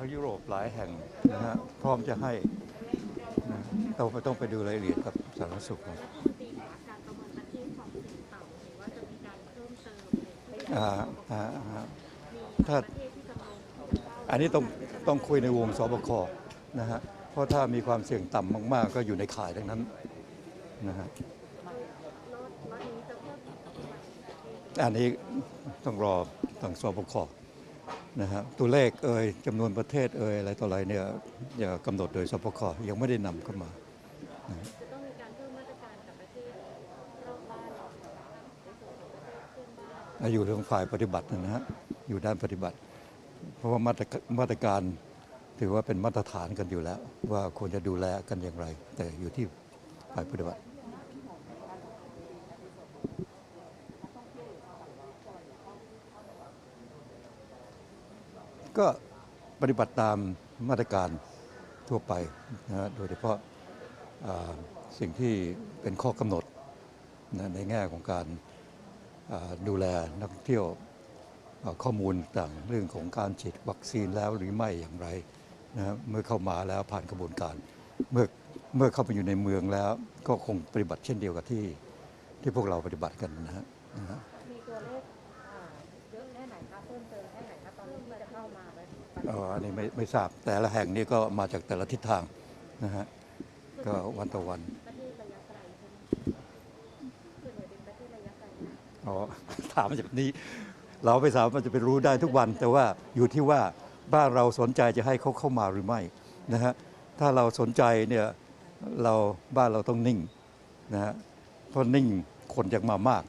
ทั้งยุโรปหลายแห่งนะฮะพร้อมจะให้นะเราไม่ต้องไปดูรายละเอียดกับสาธารณสุขนะรัฐมนตรีคะการประเมินประเทศความเสี่ยงต่ำหรือว่าจะมีการเพิ่มเติมในอ่าอ่าอ่ามีถ้าประเทศที่กำลังอันนี้ต้องต้องคุยในวงสบคนะฮะเพราะถ้ามีความเสี่ยงต่ำมาก ๆ ก็อยู่ในข่ายทั้งนั้นนะฮะรอดรอดนี้จะเพิ่มอีกประมาณอันนี้ต้องรอทางสบค นะฮะตัวเลขเอ่ยจำนวนประเทศเอ่ยอะไรต่ออะไรเนี่ยอย่ากำหนดโดยสบคยังไม่ได้นำเข้ามาจะต้องมีการเพิ่มมาตรการกับประเทศรอบบ้านเราในส่วนของประเทศเพื่อนบ้านอยู่เรื่องฝ่ายปฏิบัตินะฮะอยู่ด้านปฏิบัติ เพราะว่ามาตรกมาตรการถือว่าเป็นมาตรฐานกันอยู่แล้ว ว่าควรจะดูแลกันอย่างไร แต่อยู่ที่ฝ่ายปฏิบัติ ก็ปฏิบัติตามมาตรการทั่วไปนะโดยเฉพาะสิ่งที่เป็นข้อกำหนดนะในแง่ของการดูแลนักท่องเที่ยวข้อมูลต่างเรื่องของการฉีดวัคซีนแล้วหรือไม่อย่างไรนะเมื่อเข้ามาแล้วผ่านกระบวนการ เมื่อเมื่อเข้าไปอยู่ในเมืองแล้ว ก็คงปฏิบัติเช่นเดียวกับที่ที่พวกเราปฏิบัติกันนะฮะ อ่ออันนี้ไม่ไม่ทราบแต่ละแห่งนี้ก็มาจากแต่ละทิศทางนะฮะก็วันต่อวันประเทศระยะไกลใช่ไหมส่วนใหญ่เป็นประเทศระยะไกลอ๋อถามมาจากนี้ เราไม่สามารถจะไปรู้ได้ทุกวัน แต่ว่าอยู่ที่ว่าบ้านเราสนใจจะให้เขาเข้ามาหรือไม่นะฮะถ้าเราสนใจเนี่ยเราบ้านเราต้องนิ่งนะฮะเพราะนิ่งคนจะมามาก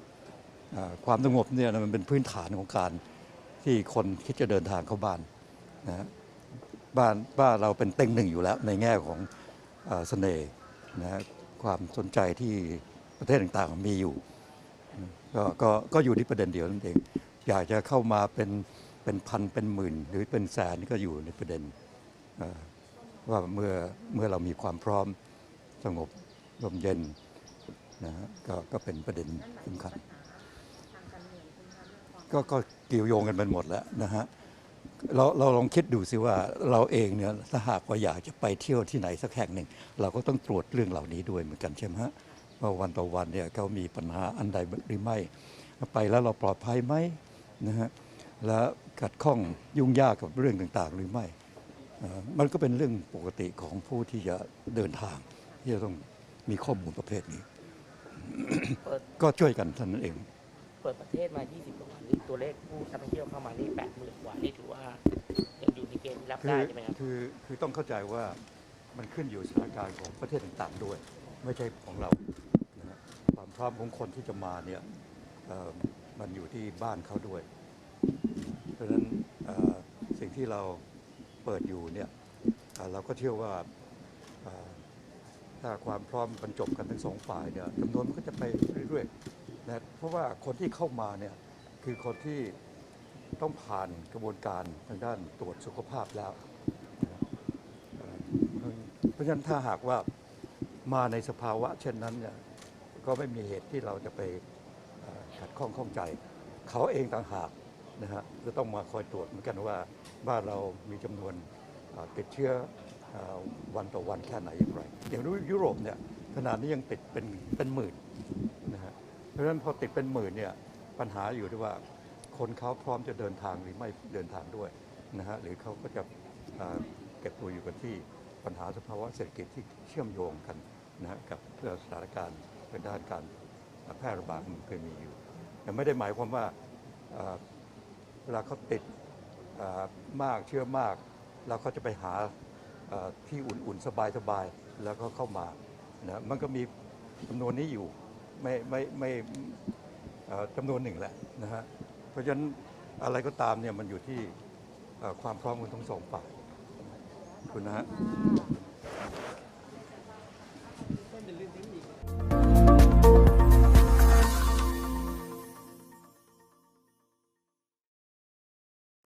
อ่าความสงบเนี่ยมันเป็นพื้นฐานของการที่คนคิดจะเดินทางเข้าบ้าน นะบ้านบ้านเราเป็นเต็งหนึ่งอยู่แล้ว ในแง่ของอเสน่ห์นะความสนใจที่ประเทศต่างๆมีอยู่ก็ก็ก็อยู่ที่ประเด็นเดียวนั่นเอง อยากจะเข้ามาเป็นเป็นพันเป็นหมื่น หรือเป็นแสนก็อยู่ในประเด็นว่าเมื่อเมื่อเรามีความพร้อมสงบลมเย็นนะก็ก็เป็นประเด็นสำคัญก็ก็เกี่ยวโยงกันเป็นหมดแล้วนะฮะ เราเราลองคิดดูสิว่าเราเองเนี่ยถ้าหากว่าอยากจะไปเที่ยวที่ไหนสักแห่งหนึ่ง เราก็ต้องตรวจเรื่องเหล่านี้ด้วยเหมือนกันใช่ไหมฮะว่าวันต่อวันเนี่ยเขามีปัญหาอันใดหรือไม่ ไปแล้วเราปลอดภัยไหมนะฮะแล้วขัดข้องยุ่งยากกับเรื่องต่างๆ หรือไม่เอ่อมันก็เป็นเรื่องปกติของผู้ที่จะเดินทาง ที่จะต้องมีข้อมูลประเภทนี้เปิดก็ช่วยกันเท่านั้นเอง เปิดประเทศมา 20กว่า วันนี่ตัวเลขผู้นักท่องเที่ยวเข้ามานี่80,000กว่านี่ถือว่ายังอยู่ในเกณฑ์ที่รับคืได้อใช่ไหมครับคือคือต้องเข้าใจว่ามันขึ้นอยู่สถานการณ์ของประเทศต่างๆด้วย ไม่ใช่ของเรานะฮะความพร้อมของคนที่จะมาเนี่ยเอ่อมันอยู่ที่บ้านเขาด้วย เพราะฉะนั้นเอ่อสิ่งที่เราเปิดอยู่เนี่ยเอ่อเราก็เชื่อว่าเอ่อถ้าความพร้อมบรรจบกันทั้งสองฝ่ายเนี่ยจำนวนมันก็จะไปเรื่อยๆนะเพราะว่าคนที่เข้ามาเนี่ย คือคนที่ต้องผ่านกระบวนการทางด้านตรวจสุขภาพแล้วเพราะฉะนั้นถ้าหากว่ามาในสภาวะ เช่นนั้นเนี่ยก็ไม่มีเหตุที่เราจะไปขัดข้องข้องใจ เขาเองต่างหากนะฮะจะต้องมาคอยตรวจเหมือนกันว่าบ้านเรามีจำนวนติดเชื้ออวันต่อวันแค่ไหนอย่างไรอย่างยุโรปเนี่ยขนาดนี้ยังติดเป็นเป็นหมื่นนะฮะเพราะฉะนั้นพอติดเป็นหมื่นเนี่ย ปัญหาอยู่ที่ว่าคนเขาพร้อมจะเดินทางหรือไม่เดินทางด้วยนะฮะหรือเขาก็จะเก็บตัวอยู่กันที่ปัญหาสภาวะเศรษฐกิจที่เชื่อมโยงกันนะฮะกับเพื่อสถานการณ์ในด้านการแพร่ระบาดมันเคยมีอยู่แต่ไม่ได้หมายความว่าเวลาเขาติดมากเชื่อมากแล้วเขาจะไปหาที่อุ่นๆ สบายๆ แล้วก็เข้ามานะมันก็มีจำนวนนี้อยู่ไม่ไม่ไม่ จำนวนหนึ่งแหละนะฮะเพราะฉะนั้นอะไรก็ตามเนี่ยมันอยู่ที่ความพร้อมของทั้งสองฝ่ายคุณนะฮะ